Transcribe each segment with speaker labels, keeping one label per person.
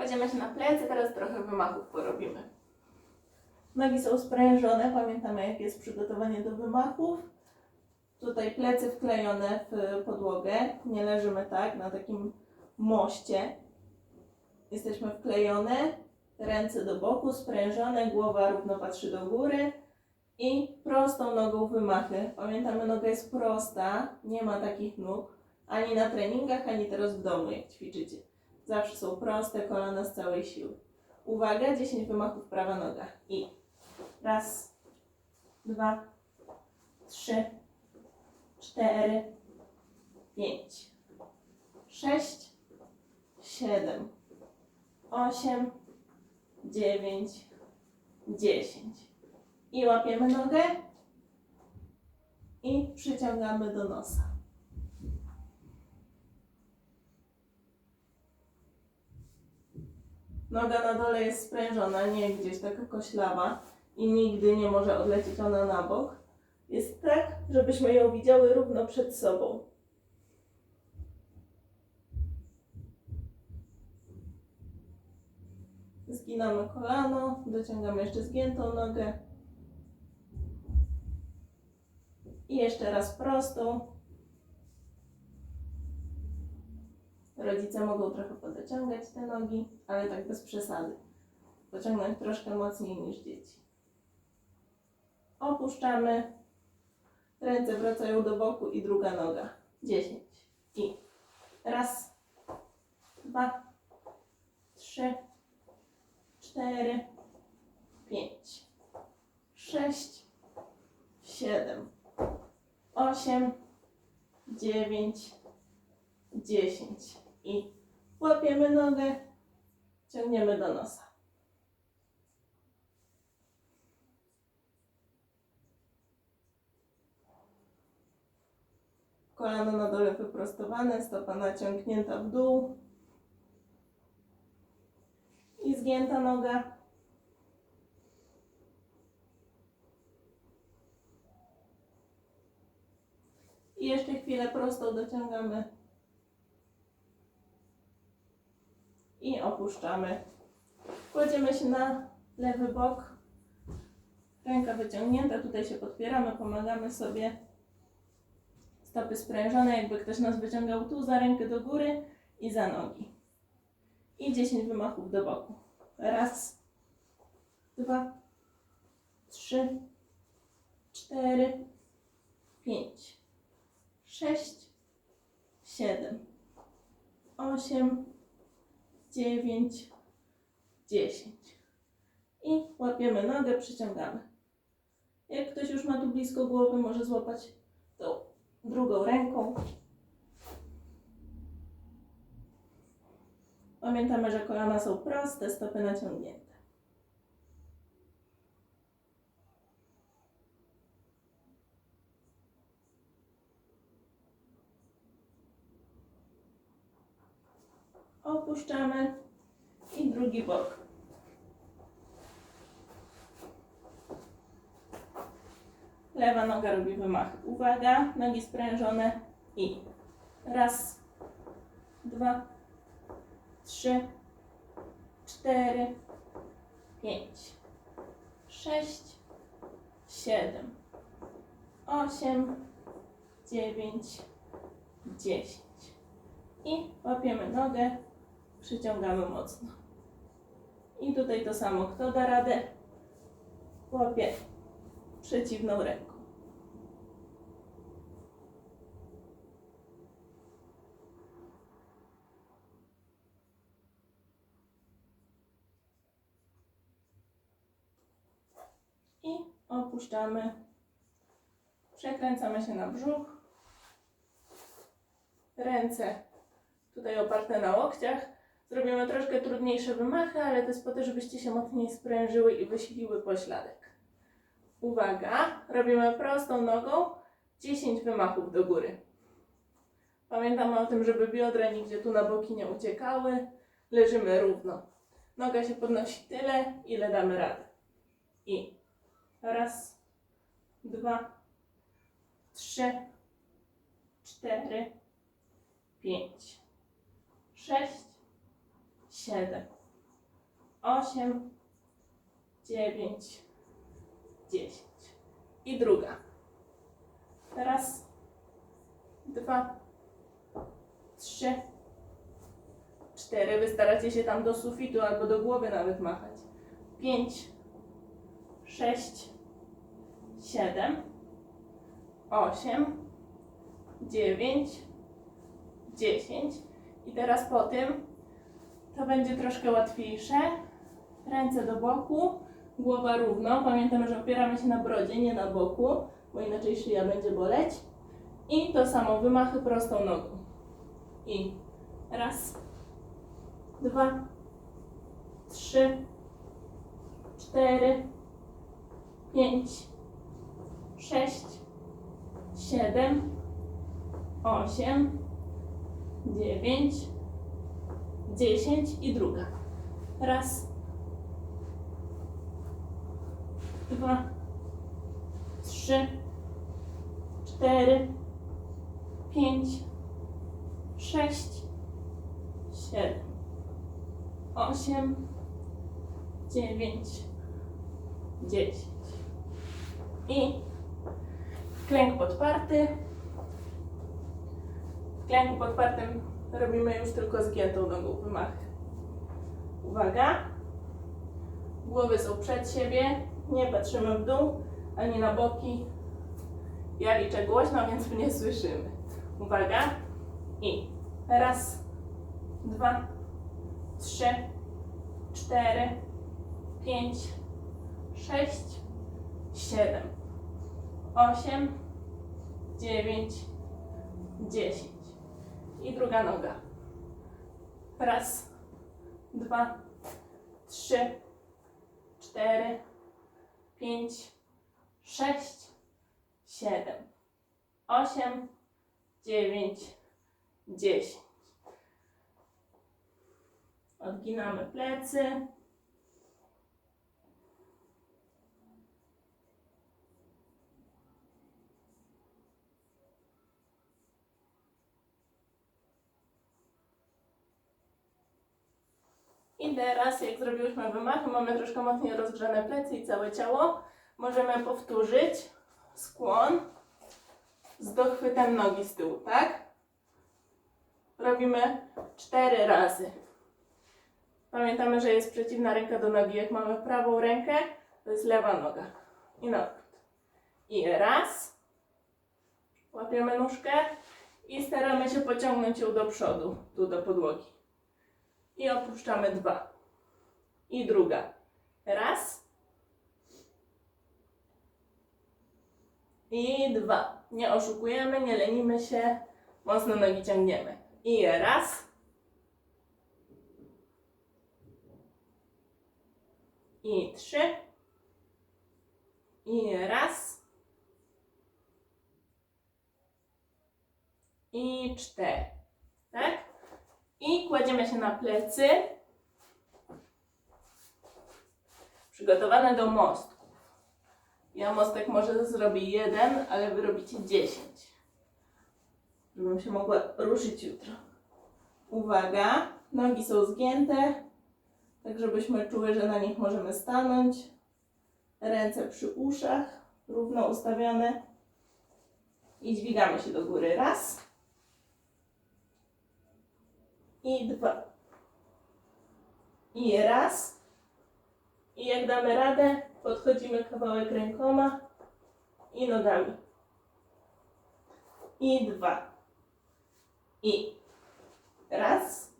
Speaker 1: Kładziemy się na plecy, teraz trochę wymachów porobimy. Nogi są sprężone, pamiętamy jak jest przygotowanie do wymachów. Tutaj plecy wklejone w podłogę, nie leżymy tak na takim moście. Jesteśmy wklejone, ręce do boku, sprężone, głowa równo patrzy do góry i prostą nogą wymachy. Pamiętamy, noga jest prosta, nie ma takich nóg ani na treningach, ani teraz w domu, jak ćwiczycie. Zawsze są proste kolana z całej siły. Uwaga, 10 wymachów prawa noga. I raz, dwa, trzy, cztery, pięć, sześć, siedem, osiem, dziewięć, dziesięć. I łapiemy nogę i przyciągamy do nosa. Noga na dole jest sprężona, nie gdzieś taka koślawa i nigdy nie może odlecieć ona na bok. Jest tak, żebyśmy ją widziały równo przed sobą. Zginamy kolano, dociągamy jeszcze zgiętą nogę. I jeszcze raz prostą. Rodzice mogą trochę podociągać te nogi, ale tak bez przesady. Pociągnąć troszkę mocniej niż dzieci. Opuszczamy. Ręce wracają do boku i druga noga. 10. I raz, dwa, trzy, cztery, pięć, sześć, siedem, osiem, dziewięć, dziesięć. I łapiemy nogę, ciągniemy do nosa. Kolano na dole wyprostowane, stopa naciągnięta w dół. I zgięta noga. I jeszcze chwilę prostą dociągamy. I opuszczamy. Kładziemy się na lewy bok. Ręka wyciągnięta, tutaj się podpieramy, pomagamy sobie. Stopy sprężone, jakby ktoś nas wyciągał tu za rękę do góry i za nogi. I 10 wymachów do boku. Raz, dwa, trzy, cztery, pięć, sześć, siedem, osiem, dziewięć, dziesięć. I łapiemy nogę, przyciągamy. Jak ktoś już ma tu blisko głowy, może złapać tą drugą ręką. Pamiętamy, że kolana są proste, stopy naciągnięte. Opuszczamy i drugi bok. Lewa noga robi wymach. Uwaga, nogi sprężone i raz, dwa, trzy, cztery, pięć, sześć, siedem, osiem, dziewięć, dziesięć. I łapiemy nogę, przyciągamy mocno. I tutaj to samo, kto da radę, łapie przeciwną ręką. I opuszczamy. Przekręcamy się na brzuch. Ręce tutaj oparte na łokciach. Zrobimy troszkę trudniejsze wymachy, ale to jest po to, żebyście się mocniej sprężyły i wysiliły pośladek. Uwaga, robimy prostą nogą 10 wymachów do góry. Pamiętamy o tym, żeby biodra nigdzie tu na boki nie uciekały. Leżymy równo. Noga się podnosi tyle, ile damy radę. I raz, dwa, trzy, cztery, pięć, sześć, siedem, osiem, dziewięć, dziesięć. I druga. Teraz dwa, trzy, cztery. Wy staracie się tam do sufitu albo do głowy nawet machać. Pięć, sześć, siedem, osiem, dziewięć, dziesięć. I teraz po tym to będzie troszkę łatwiejsze. Ręce do boku, głowa równo. Pamiętamy, że opieramy się na brodzie, nie na boku, bo inaczej szyja będzie boleć. I to samo, wymachy prostą nogą. I raz, dwa, trzy, cztery, pięć, sześć, siedem, osiem, dziewięć, dziesięć i druga. Raz, dwa, trzy, cztery, pięć, sześć, siedem, osiem, dziewięć, dziesięć. I klęk podparty. W klęku podpartym robimy już tylko zgiętą nogą wymachy. Uwaga. Głowy są przed siebie, nie patrzymy w dół, ani na boki. Ja liczę głośno, więc mnie słyszymy. Uwaga. I raz, dwa, trzy, cztery, pięć, sześć, siedem, osiem, dziewięć, dziesięć. I druga noga. Raz, dwa, trzy, cztery, pięć, sześć, siedem, osiem, dziewięć, dziesięć. Odginamy plecy. I teraz, jak zrobiłyśmy wymachy, mamy troszkę mocniej rozgrzane plecy i całe ciało. Możemy powtórzyć skłon z dochwytem nogi z tyłu, tak? Robimy cztery razy. Pamiętamy, że jest przeciwna ręka do nogi. Jak mamy prawą rękę, to jest lewa noga. I odwrót. I raz. Łapiemy nóżkę i staramy się pociągnąć ją do przodu, tu do podłogi. I opuszczamy dwa. I druga. Raz. I dwa. Nie oszukujemy, nie lenimy się. Mocno nogi ciągniemy. I raz. I trzy. I raz. I cztery. Tak? I kładziemy się na plecy. Przygotowane do mostków. Ja mostek może zrobię jeden, ale wy robicie dziesięć. Żebym się mogła ruszyć jutro. Uwaga, nogi są zgięte, tak żebyśmy czuły, że na nich możemy stanąć. Ręce przy uszach, równo ustawione. I dźwigamy się do góry. Raz. I dwa. I raz. I jak damy radę, podchodzimy kawałek rękoma i nogami. I dwa. I raz.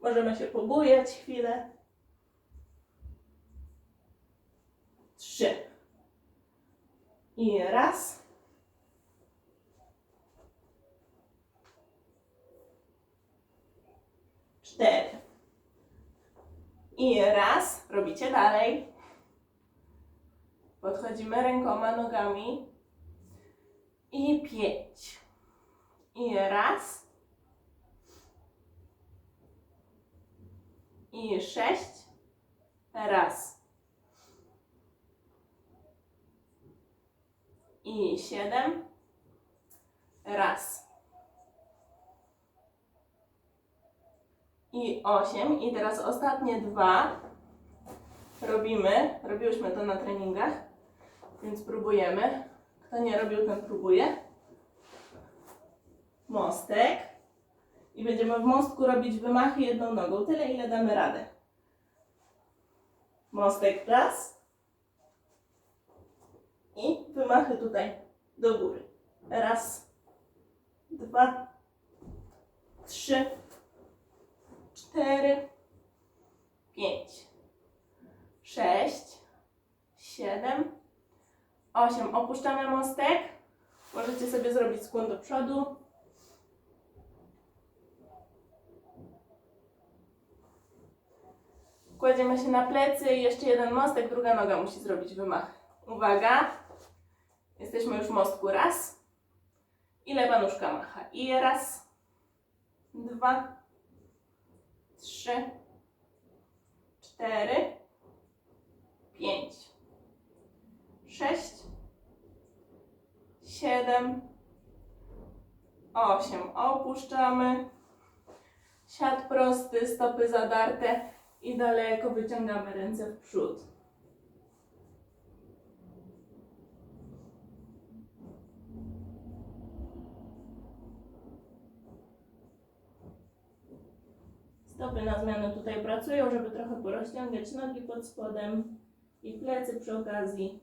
Speaker 1: Możemy się pobujać chwilę. Trzy. I raz. Cztery. I raz. Robicie dalej. Podchodzimy rękoma, nogami. I pięć. I raz. I sześć. Raz. I siedem. Raz. I 8. I teraz ostatnie dwa robimy. Robiłyśmy to na treningach, więc próbujemy. Kto nie robił, ten próbuje. Mostek. I będziemy w mostku robić wymachy jedną nogą. Tyle, ile damy radę. Mostek raz. I wymachy tutaj do góry. Raz, dwa, trzy, cztery, pięć, sześć, siedem, osiem. Opuszczamy mostek. Możecie sobie zrobić skłon do przodu. Kładziemy się na plecy i jeszcze jeden mostek, druga noga musi zrobić wymach. Uwaga. Jesteśmy już w mostku. Raz. I lewa nóżka macha. I raz, dwa, trzy, cztery, pięć, sześć, siedem, osiem. Opuszczamy. Siad prosty, stopy zadarte i daleko wyciągamy ręce w przód. Stopy na zmianę tutaj pracują, żeby trochę porozciągać nogi pod spodem i plecy przy okazji.